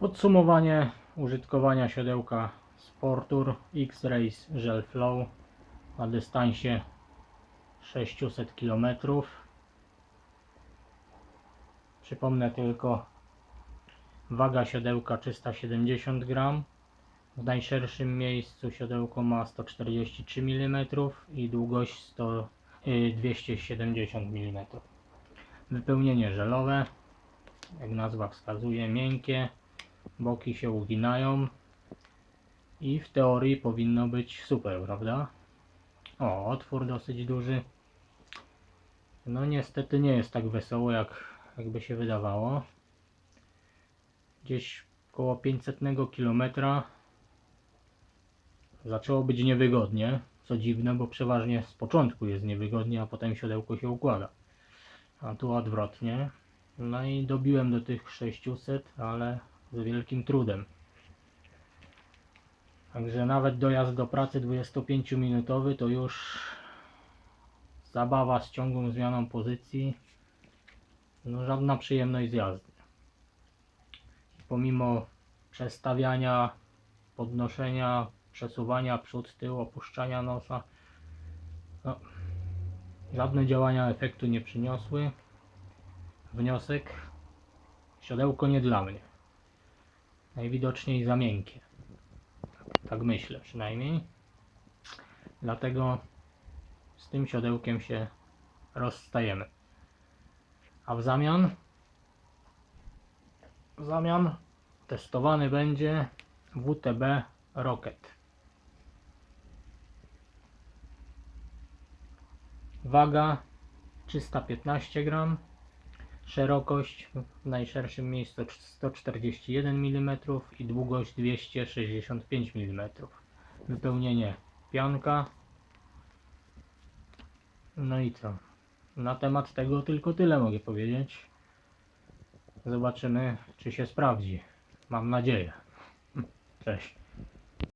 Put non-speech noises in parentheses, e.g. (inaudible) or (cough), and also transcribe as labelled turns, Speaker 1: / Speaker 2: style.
Speaker 1: Podsumowanie użytkowania siodełka Sportur X-Race Gel Flow na dystansie 600 km. Przypomnę tylko waga siodełka 370 gram. W najszerszym miejscu siodełko ma 143 mm i długość 100, y, 270 mm. Wypełnienie żelowe, jak nazwa wskazuje, miękkie, boki się uginają i w teorii powinno być super, prawda? O, otwór dosyć duży. No niestety nie jest tak wesoło jak jakby się wydawało. Gdzieś koło 500 km zaczęło być niewygodnie, co dziwne, bo przeważnie z początku jest niewygodnie, a potem siodełko się układa. A tu odwrotnie. No i dobiłem do tych 600, ale z wielkim trudem. Także nawet dojazd do pracy 25-minutowy to już zabawa z ciągłą zmianą pozycji. No żadna przyjemność z jazdy. Pomimo przestawiania, podnoszenia, przesuwania przód, tył, opuszczania nosa, no, żadne działania efektu nie przyniosły. Wniosek: siodełko nie dla mnie. Najwidoczniej za miękkie. Tak myślę przynajmniej. Dlatego z tym siodełkiem się rozstajemy. A w zamian w zamian testowany będzie WTB Rocket. Waga 315 gram. Szerokość w najszerszym miejscu 141 mm i długość 265 mm. Wypełnienie pianka. No i co? Na temat tego tylko tyle mogę powiedzieć. Zobaczymy, czy się sprawdzi. Mam nadzieję. (laughs) Cześć.